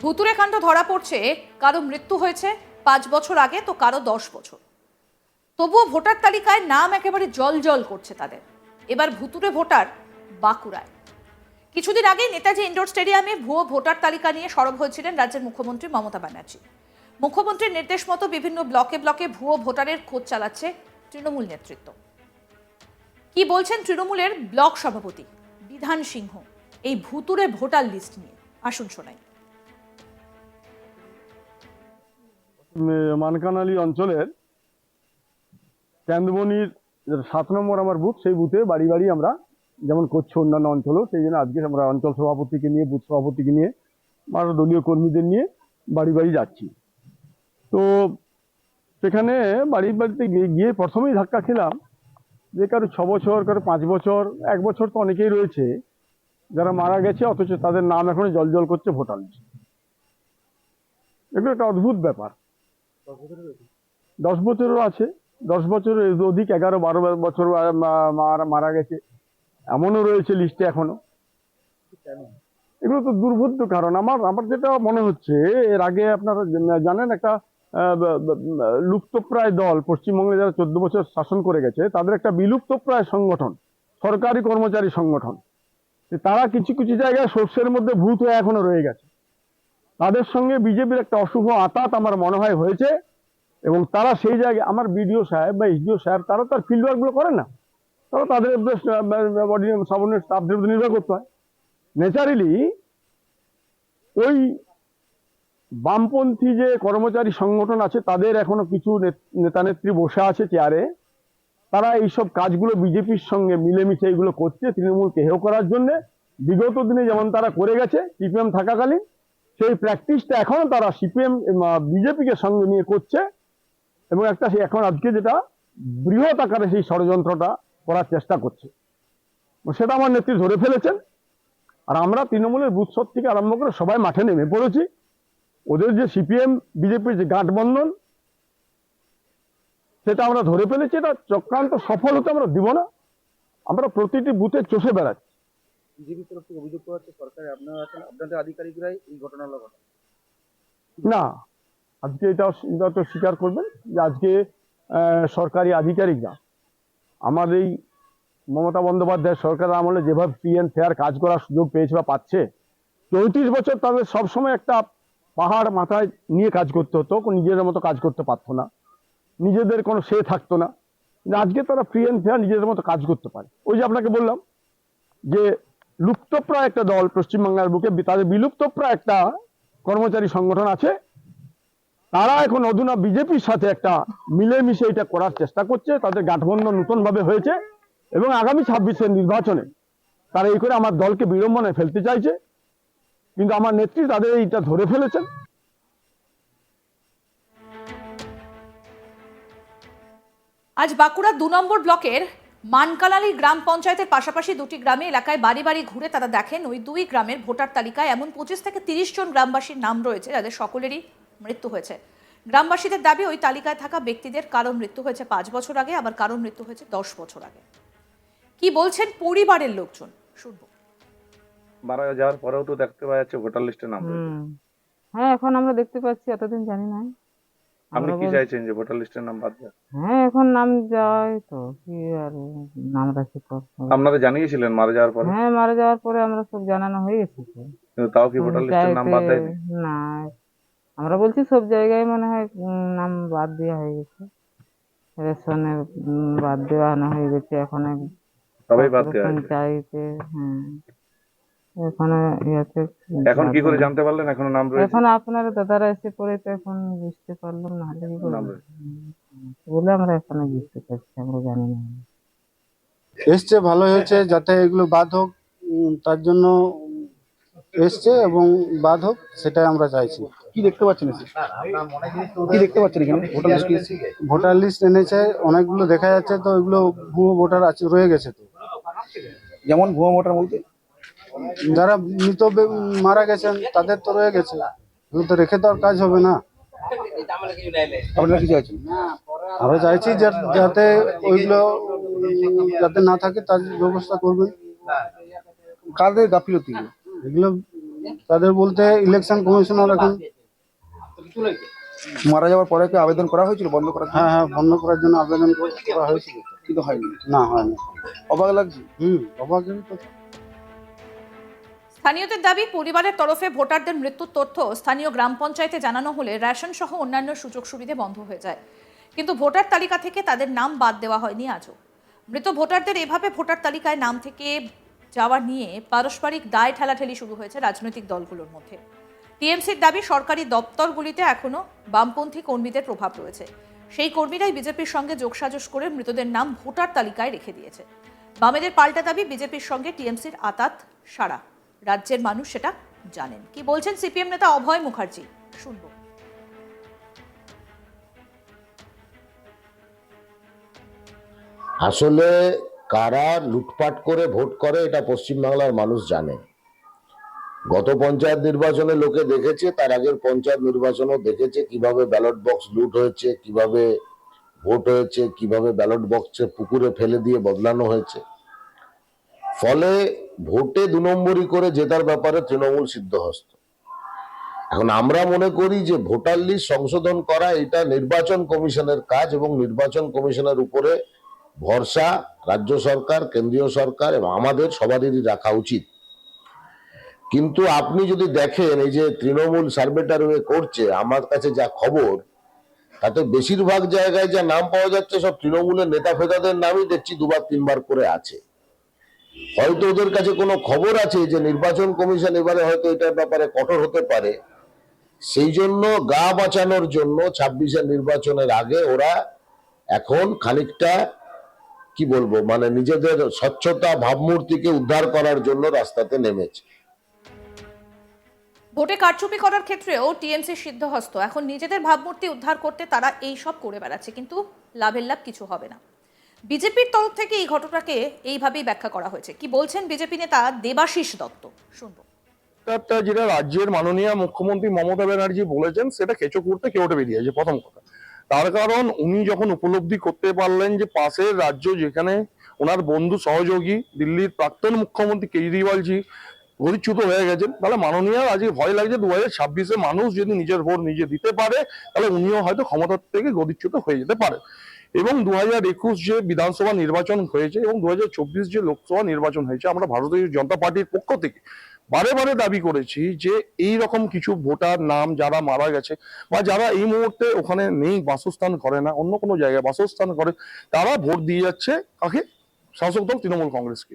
ভুতুরে কাণ্ড ধরা পড়ছে, কারও মৃত্যু হয়েছে পাঁচ বছর আগে, তো কারও দশ বছর। তবুও ভোটার তালিকায় নাম একেবারে জল জল করছে তাদের। এবার ভুতুরে ভোটার বাঁকুড়ায়। কিছুদিন আগে নেতাজি ইন্ডোর স্টেডিয়ামে ভুয়ো ভোটার তালিকা নিয়ে সরব হয়েছিলেন রাজ্যের মুখ্যমন্ত্রী মমতা ব্যানার্জি। মুখ্যমন্ত্রীর নির্দেশ মতো বিভিন্ন ব্লকে ব্লকে ভুয়ো ভোটারের খোঁজ চালাচ্ছে তৃণমূল নেতৃত্ব। কি বলছেন তৃণমূলের ব্লক সভাপতি বিধান সিংহ? এই ভুতুরে ভোটার লিস্ট নিয়ে। আসুন শোনাই। মানকানালি অঞ্চলের চান্দবনির সাত নম্বর আমার বুথ, সেই বুথে বাড়ি বাড়ি আমরা যেমন করছি অন্যান্য অঞ্চলেও, সেই জন্য আজকে আমরা অঞ্চল সভাপতিকে নিয়ে, বুথ সভাপতিকে নিয়ে আমরা দলীয় কর্মীদের নিয়ে বাড়ি বাড়ি যাচ্ছি। তো সেখানে বাড়ি বাড়িতে গিয়ে- প্রথমেই ধাক্কা খেলাম যে কারও ছ বছর, কারও পাঁচ বছর, এক বছর তো অনেকেই রয়েছে, যারা মারা গেছে, অথচ তাদের নাম এখনও জল জল করছে ভোটার এগুলো একটা অদ্ভুত ব্যাপার। দশ বছরও আছে। দশ বছরের অধিক এগারো বারো বছর মারা গেছে। এমনও রয়েছে লিস্টে এখনও এগুলো তো দুর্বোধ্য কারণ। আমার আমার যেটা মনে হচ্ছে এর আগে আপনারা জানেন একটা লুপ্তপ্রায় দল পশ্চিমবঙ্গে যারা চোদ্দ বছর শাসন করে গেছে তাদের একটা বিলুপ্তপ্রায় সংগঠন সরকারি কর্মচারী সংগঠন। তারা কিছু কিছু জায়গায় শস্যের মধ্যে ভূত হয়ে এখনও রয়ে গেছে। তাদের সঙ্গে বিজেপির একটা অশুভ আতাত আমার মনে হয় হয়েছে। এবং তারা সেই জায়গায়, আমার বিডিও সাহেব বা এসডিও সাহেব, তারা তার ফিল্ড ওয়ার্কগুলো করে না। তারা তাদের বডি স্টাফদের উপর নির্ভর করতে হয়। ন্যাচারালি ওই বামপন্থী যে কর্মচারী সংগঠন আছে, তাদের এখনও কিছু নেতা নেত্রী বসে আছে চেয়ারে তারা এইসব কাজগুলো বিজেপির সঙ্গে মিলেমিশে এইগুলো করছে, তৃণমূলকে হেয় করার জন্যে। বিগত দিনে যেমন তারা করে গেছে সিপিএম থাকাকালীন সেই প্র্যাকটিসটা এখনও তারা সিপিএম বিজেপিকে সঙ্গে নিয়ে করছে এবং একটা এখন আজকে যেটা বৃহৎ আকারে সেই ষড়যন্ত্রটা করার চেষ্টা করছে। সেটা আমার নেত্রী ধরে ফেলেছেন। আর আমরা তৃণমূলের বুথসব থেকে আরম্ভ করে সবাই মাঠে নেমে পড়েছি। ওদের যে সিপিএম বিজেপির যে গাঁটবন্ধন, সেটা আমরা ধরে ফেলেছি। এটা চক্রান্ত সফল হতে আমরা দিব না। আমরা প্রতিটি বুথে চষে বেড়াচ্ছি। বিজেপির তরফ থেকে অভিযোগ করা হচ্ছে সরকারে আপনারা আছেন, আপনাদের আধিকারিকরাই এই ঘটান। না, আজকে এটা এটা তো স্বীকার করবেন যে আজকে সরকারি আধিকারিকরা আমাদের এই মমতা বন্দ্যোপাধ্যায় সরকারের আমলে যেভাবে ফ্রি অ্যান্ড ফেয়ার কাজ করার সুযোগ পেয়েছে বা পাচ্ছে, চৌত্রিশ বছর তাদের সবসময় একটা পাহাড় মাথায় নিয়ে কাজ করতে হতো নিজেদের মতো কাজ করতে পারতো না, নিজেদের কোনো সে থাকতো না। আজকে তারা ফ্রি অ্যান্ড ফেয়ার নিজেদের মতো কাজ করতে পারে। ওই যে আপনাকে বললাম যে লুপ্তপ্রায় একটা দল পশ্চিমবাংলার বুকে, তাদের বিলুপ্তপ্রায় একটা কর্মচারী সংগঠন আছে। তারা এখন অধুনা বিজেপির সাথে একটা মিলেমিশে এটা করার চেষ্টা করছে, তাদের গাঠবন্ধন নতুন ভাবে হয়েছে এবং আগামী ছাব্বিশের নির্বাচনে তারা এই করে আমার দলকে বিড়ম্বনায় ফেলতে চাইছে। কিন্তু আমার নেত্রী তাদের এইটা ধরে ফেলেছেন। আজ বাঁকুড়া দু নম্বর ব্লকের মানকালালি গ্রাম পঞ্চায়েতের পাশাপাশি দুটি গ্রামে এলাকায় বাড়ি বাড়ি ঘুরে তারা দেখেন ওই দুই গ্রামের ভোটার তালিকায় এমন পঁচিশ থেকে তিরিশ জন গ্রামবাসীর নাম রয়েছে যাদের সকলেরই মৃত্যু হয়েছে। গ্রামবাসীদের দাবি ওই তালিকায় থাকা ব্যক্তিদের কারও মৃত্যু হয়েছে পাঁচ বছর আগে আবার কারও মৃত্যু হয়েছে দশ বছর আগে। কি বলছেন পরিবারের লোকজন? শুনব। মারা যাওয়ার পরেও তো দেখতে পাওয়া যাচ্ছে ভোটার লিস্টে নাম। হ্যাঁ এখন আমরা দেখতে পাচ্ছি এতদিন জানি না আপনি আমরা কি চাইছেন যে ভোটার লিস্টের নাম বাদ দেওয়া? হ্যাঁ এখন নাম যায় তো কি আর নাম রাখি হবে। আপনারা জানিয়েছিলেন মারা যাওয়ার পরে হ্যাঁ মারা যাওয়ার পরে আমরা সব জানানো হয়ে গেছে তো তাও কি ভোটার লিস্টের নাম বাদ দেয়নি না আমরা বলছি সব জায়গায় মনে হয় নাম বাদ দেওয়া হয়ে গেছে রেশনে বাদ দেওয়ানো হয়ে গেছে এখন সবাই বাদ দেওয়া হয়েছে। হ্যাঁ এখানে ইয়েতে এখন কি করে জানতে পারলেন? এখনও নাম রয়েছে? এখন আপনার দাদারা এসে পরে তো এখন বুঝতে পারলাম না হলে কি নাম রয়েছে। বলে আমরা এখনও বুঝতে পারছি আমরা জানি না। এসছে ভালো হয়েছে যাতে এগুলো বাদ হোক তার জন্য এসছে এবং বাদ হোক সেটাই আমরা চাইছি। কি দেখতে পাচ্ছেন? কি দেখতে পাচ্ছেন এখানে? ভোটার লিস্ট ভোটার লিস্ট এনেছে অনেকগুলো দেখা যাচ্ছে তো এগুলো ভুয়ো ভোটার আছে রয়ে গেছে তো। যেমন ভুয়ো ভোটার বলতে? যারা মৃত মারা গেছেন তাদের তো রয়ে গেছে। তো রেখে তো আর কাজ হবে না। আপনারা কি চাইছেন? আমরা চাইছি যে- যাতে ওইগুলো যাতে না থাকে তার ব্যবস্থা করবেন। কাদের গাফিলতি? এগুলো তাদের বলতে ইলেকশন কমিশনার এখন। মারা যাওয়ার পরে কি আবেদন করা হয়েছিল? বন্ধ করার হ্যাঁ হ্যাঁ বন্ধ করার জন্য আবেদন করা হয়েছিল। কিন্তু হয়নি। না হয়নি। অবাক লাগছে? হুম অবাক স্থানীয়দের দাবি, পরিবারের তরফে ভোটারদের মৃত্যুর তথ্য স্থানীয় গ্রাম পঞ্চায়েতে জানানো হলে রেশন সহ অন্যান্য সুযোগ সুবিধে বন্ধ হয়ে যায়। কিন্তু ভোটার তালিকা থেকে তাদের নাম বাদ দেওয়া হয়নি আজও। মৃত ভোটারদের এভাবে ভোটার তালিকায় নাম থেকে যাওয়া নিয়ে পারস্পরিক দায় ঠেলাঠেলি শুরু হয়েছে রাজনৈতিক দলগুলোর মধ্যে। টিএমসির দাবি, সরকারি দপ্তরগুলিতে এখনও বামপন্থী কর্মীদের প্রভাব রয়েছে। সেই কর্মীরাই বিজেপির সঙ্গে যোগসাজস করে মৃতদের নাম ভোটার তালিকায় রেখে দিয়েছে। বামেদের পাল্টা দাবি, বিজেপির সঙ্গে টিএমসির আতাত সারা। রাজ্যের মানুষ সেটা জানেন। কি বলছেন সিপিএম নেতা অভয় মুখার্জি? শুনব। আসলে কারা লুটপাট করে ভোট করে, এটা পশ্চিমবাংলার মানুষ জানে। গত পঞ্চায়েত নির্বাচনে লোকে দেখেছে, তার আগের পঞ্চায়েত নির্বাচনও দেখেছে কীভাবে ব্যালট বক্স লুট হয়েছে, কীভাবে ভোট হয়েছে, কীভাবে ব্যালট বক্সে পুকুরে ফেলে দিয়ে বদলানো হয়েছে। ফলে ভোটে দু নম্বরই করে জেতার ব্যাপারে তৃণমূল সিদ্ধহস্ত। এখন আমরা মনে করি যে ভোটার লিস্ট সংশোধন করা, এটা নির্বাচন কমিশনের কাজ এবং নির্বাচন কমিশনের উপরে ভরসা রাজ্য সরকার, কেন্দ্রীয় সরকার এবং আমাদের সবারই রাখা উচিত। কিন্তু আপনি যদি দেখেন এই যে তৃণমূল সার্ভেটার হয়ে করছে, আমার কাছে যা খবর, তাতে বেশিরভাগ জায়গায় যা নাম পাওয়া যাচ্ছে সব তৃণমূলের নেতা ফেতাদের নামই দেখছি দুবার, তিনবার করে আছে। হয়তো ওদের কাছে কোনো খবর আছে যে নির্বাচন কমিশন এবারে হয়তো এটার ব্যাপারে কঠোর হতে পারে। সেই জন্য গা বাঁচানোর জন্য ছাব্বিশের নির্বাচনের আগে ওরা এখন খানিকটা, কি বলব মানে নিজেদের স্বচ্ছতা, ভাবমূর্তিকে উদ্ধার করার জন্য রাস্তাতে নেমেছে। ভোটে কারচুপি করার ক্ষেত্রেও টিএমসি সিদ্ধহস্ত। এখন নিজেদের ভাবমূর্তি উদ্ধার করতে তারা এই সব করে বেড়াচ্ছে, কিন্তু লাভের লাভ কিছু হবে না। বিজেপির তরফ থেকে এই ঘটনাকে এইভাবেই ব্যাখ্যা করা হয়েছে। কি বলছেন বিজেপি নেতা দেবাশিস দত্ত? শুনব। যেটা রাজ্যের মাননীয় মুখ্যমন্ত্রী মমতা ব্যানার্জি বলেছেন, সেটা কেঁচো করতে কেউ বেরিয়েছে প্রথম কথা। তার কারণ, উনি যখন উপলব্ধি করতে পারলেন যে পাশের রাজ্য যেখানে ওনার বন্ধু সহযোগী, দিল্লির প্রাক্তন মুখ্যমন্ত্রী কেজরিওয়ালজি গরিচ্যুত হয়ে গেছেন। তাহলে মাননীয় আজকে ভয় লাগছে দু হাজার ছাব্বিশে মানুষ যদি নিজের ভোট নিজে দিতে পারে, তাহলে উনিও হয়তো ক্ষমতার থেকে গদিচ্যুত হয়ে যেতে পারে। এবং দু হাজার একুশ যে বিধানসভা নির্বাচন হয়েছে এবং দু হাজার চব্বিশ যে লোকসভা নির্বাচন হয়েছে, আমরা ভারতীয় জনতা পার্টির পক্ষ থেকে বারে বারে দাবি করেছি যে এই রকম কিছু ভোটার নাম যারা মারা গেছে বা যারা এই মুহূর্তে ওখানে নেই, বাসস্থান করে না, অন্য কোনো জায়গায় বাসস্থান করে, তারা ভোট দিয়ে যাচ্ছে কাকে? শাসক দল, তৃণমূল কংগ্রেসকে।